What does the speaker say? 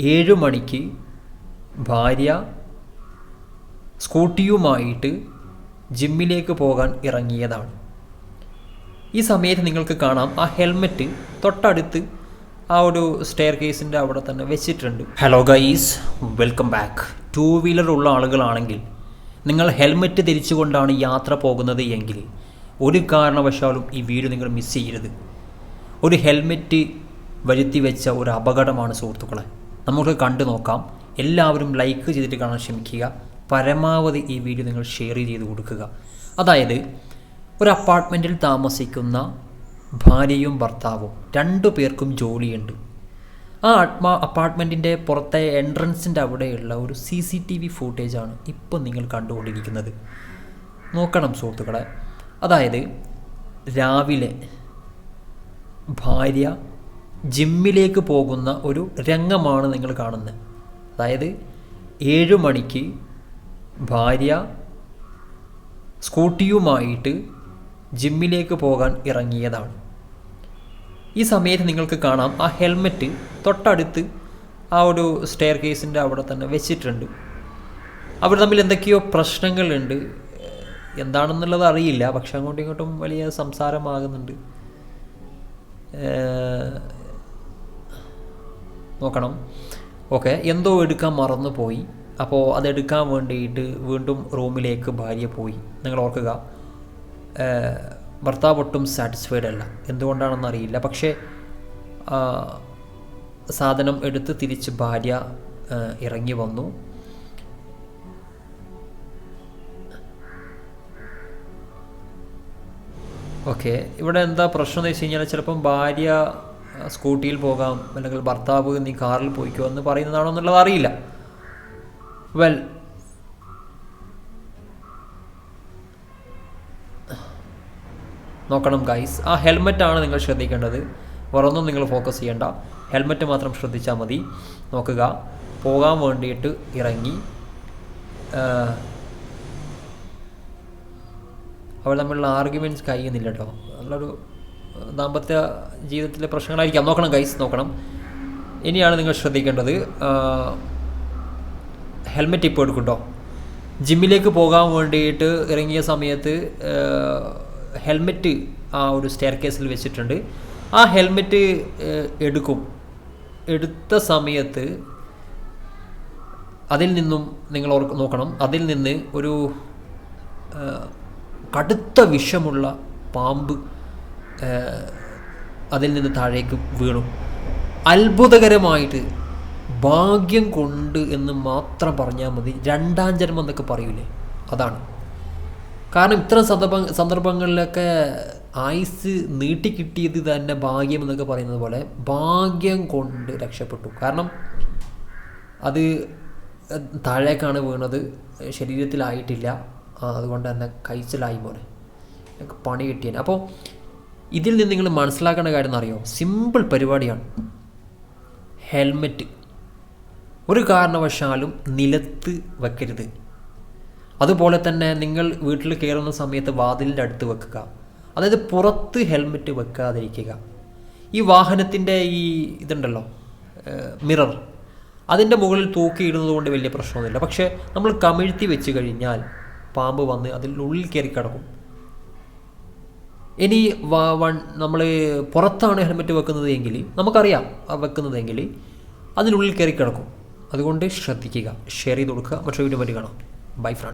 ഏഴ് മണിക്ക് ഭാര്യ സ്കൂട്ടിയുമായിട്ട് ജിമ്മിലേക്ക് പോകാൻ ഇറങ്ങിയതാണ്. ഈ സമയത്ത് നിങ്ങൾക്ക് കാണാം ആ ഹെൽമെറ്റ് തൊട്ടടുത്ത് ആ ഒരു സ്റ്റെയർ കേസിന്റെ അവിടെ തന്നെ വെച്ചിട്ടുണ്ട്. Hello guys welcome back to wheeler ഉള്ള ആളുകളാണെങ്കിൽ നിങ്ങൾ ഹെൽമെറ്റ് ധരിച്ചുകൊണ്ടാണ് യാത്ര പോകുന്നത് എങ്കിൽ ഒരു കാരണവശാലും ഈ വീഡിയോ നിങ്ങൾ മിസ് ചെയ്യരുത്. ഒരു ഹെൽമെറ്റ് വരുത്തി വെച്ച ഒരു അപകടമാണ് സുഹൃത്തുക്കളെ. നമുക്ക് കണ്ടു നോക്കാം. എല്ലാവരും ലൈക്ക് ചെയ്തിട്ട് കാണാൻ ശ്രമിക്കുക. പരമാവധി ഈ വീഡിയോ നിങ്ങൾ ഷെയർ ചെയ്ത് കൊടുക്കുക. അതായത് ഒരു അപ്പാർട്ട്മെന്റിൽ താമസിക്കുന്ന ഭാര്യയും ഭർത്താവും രണ്ടു പേർക്കും ജോലിയുണ്ട്. ആ ആത്മാ അപ്പാർട്ട്മെന്റിന്റെ പുറത്തെ എൻട്രൻസിന്റെ അവിടെയുള്ള ഒരു സി സി ടി വി ഫൂട്ടേജാണ് ഇപ്പം നിങ്ങൾ കണ്ടുകൊണ്ടിരിക്കുന്നത്. നോക്കണം സുഹൃത്തുക്കളെ. അതായത് രാവിലെ ഭാര്യ ജിമ്മിലേക്ക് പോകുന്ന ഒരു രംഗമാണ് നിങ്ങൾ കാണുന്നത്. അതായത് ഏഴ് മണിക്ക് ഭാര്യ സ്കൂട്ടിയുമായിട്ട് ജിമ്മിലേക്ക് പോകാൻ ഇറങ്ങിയതാണ്. ഈ സമയത്ത് നിങ്ങൾക്ക് കാണാം ആ ഹെൽമെറ്റ് തൊട്ടടുത്ത് ആ ഒരു സ്റ്റെയർ കേസിന്റെ അവിടെ തന്നെ വെച്ചിട്ടുണ്ട്. അവർ തമ്മിൽ എന്തൊക്കെയോ പ്രശ്നങ്ങളുണ്ട്. എന്താണെന്നുള്ളത് അറിയില്ല പക്ഷെ അങ്ങോട്ടും ഇങ്ങോട്ടും വലിയ സംസാരമാകുന്നുണ്ട്. നോക്കണം. ഓക്കെ എന്തോ എടുക്കാൻ മറന്നു പോയി അപ്പോൾ അതെടുക്കാൻ വേണ്ടിയിട്ട് വീണ്ടും റൂമിലേക്ക് ഭാര്യ പോയി. നിങ്ങൾ ഓർക്കുക ഭർത്താവ് ഒട്ടും സാറ്റിസ്ഫൈഡ് അല്ല. എന്തുകൊണ്ടാണെന്ന് അറിയില്ല. പക്ഷേ സാധനം എടുത്ത് തിരിച്ച് ഭാര്യ ഇറങ്ങി വന്നു. ഓക്കെ ഇവിടെ എന്താ പ്രശ്നം എന്ന് വെച്ച് കഴിഞ്ഞാൽ ചിലപ്പം ഭാര്യ സ്കൂട്ടിയിൽ പോകാം അല്ലെങ്കിൽ ഭർത്താവ് നീ കാറിൽ പോയിക്കോ എന്ന് പറയുന്നതാണോ എന്നുള്ളത് അറിയില്ല. വെൽ നോക്കണം ഗൈസ് ആ ഹെൽമെറ്റാണ് നിങ്ങൾ ശ്രദ്ധിക്കേണ്ടത്. വേറൊന്നും നിങ്ങൾ ഫോക്കസ് ചെയ്യേണ്ട. ഹെൽമെറ്റ് മാത്രം ശ്രദ്ധിച്ചാൽ മതി. നോക്കുക. പോകാൻ വേണ്ടിയിട്ട് ഇറങ്ങി. അവർ തമ്മിലുള്ള ആർഗ്യുമെന്റ്സ് കഴിയുന്നില്ല കേട്ടോ. നല്ലൊരു ദാമ്പത്യ ജീവിതത്തിലെ പ്രശ്നങ്ങളായിരിക്കാം. നോക്കണം ഗൈസ് നോക്കണം. ഇനിയാണ് നിങ്ങൾ ശ്രദ്ധിക്കേണ്ടത് ഹെൽമെറ്റ് ഇപ്പോൾ എടുക്കും ജിമ്മിലേക്ക് പോകാൻ വേണ്ടിയിട്ട് ഇറങ്ങിയ സമയത്ത് ഹെൽമെറ്റ് ആ ഒരു സ്റ്റെയർ കേസിൽ വെച്ചിട്ടുണ്ട്. ആ ഹെൽമെറ്റ് എടുക്കും. എടുത്ത സമയത്ത് അതിൽ നിന്നും നിങ്ങൾ നോക്കണം. അതിൽ നിന്ന് ഒരു കടുത്ത വിഷമുള്ള പാമ്പ് അതിൽ നിന്ന് താഴേക്ക് വീണു. അത്ഭുതകരമായിട്ട് ഭാഗ്യം കൊണ്ട് എന്ന് മാത്രം പറഞ്ഞാൽ മതി. രണ്ടാം ജന്മം എന്നൊക്കെ പറയൂലേ? അതാണ്. കാരണം ഇത്തരം സന്ദർഭ സന്ദർഭങ്ങളിലൊക്കെ ആയുസ് നീട്ടിക്കിട്ടിയത് തന്നെ ഭാഗ്യം എന്നൊക്കെ പറയുന്നത് പോലെ ഭാഗ്യം കൊണ്ട് രക്ഷപ്പെട്ടു. കാരണം അത് താഴേക്കാണ് വീണത്. ശരീരത്തിലായിട്ടില്ല. അതുകൊണ്ട് തന്നെ കഴിച്ചിലായി പോലെ പണി കിട്ടിയേനെ. അപ്പോൾ ഇതിൽ നിന്ന് നിങ്ങൾ മനസ്സിലാക്കേണ്ട കാര്യം എന്നറിയോ? സിമ്പിൾ പരിപാടിയാണ്. ഹെൽമെറ്റ് ഒരു കാരണവശാലും നിലത്ത് വെക്കരുത്. അതുപോലെ തന്നെ നിങ്ങൾ വീട്ടിൽ കയറുന്ന സമയത്ത് വാതിലിന്റെ അടുത്ത് വെക്കുക. അതായത് പുറത്ത് ഹെൽമെറ്റ് വെക്കാതിരിക്കുക. ഈ വാഹനത്തിന്റെ ഈ ഇതുണ്ടല്ലോ മിറർ അതിന്റെ മുകളിൽ തൂക്കിയിടുന്നത് കൊണ്ട് വലിയ പ്രശ്നമൊന്നുമില്ല. പക്ഷേ നമ്മൾ കമിഴ്ത്തി വെച്ച് കഴിഞ്ഞാൽ പാമ്പ് വന്ന് അതിനുള്ളിൽ കയറി കിടക്കും. ഇനി നമ്മൾ പുറത്താണ് ഹെൽമെറ്റ് വെക്കുന്നത് എങ്കിൽ നമുക്കറിയാം വെക്കുന്നതെങ്കിൽ അതിനുള്ളിൽ കയറി കിടക്കും. അതുകൊണ്ട് ശ്രദ്ധിക്കുക. ഷെയർ ചെയ്ത് കൊടുക്കുക. മറ്റൊരു വീഡിയോ പറ്റി കാണാം. By front